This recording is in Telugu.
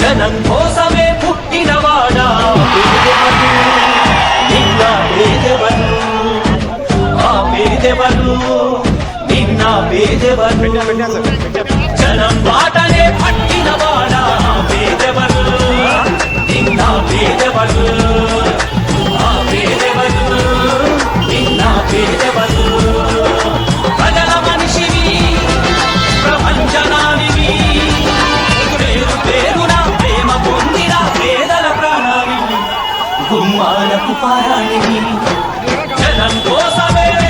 జనం కోసమే పుట్టినవాడా నిన్న పేదెవరు ఆ పేదెవరు నిన్న పేదెవరు జనం బాటనే పట్టినవాడా పేదెవరు నిన్న పేదెవరు కుమ్మాలకు పారాయణి. జనం కోసమే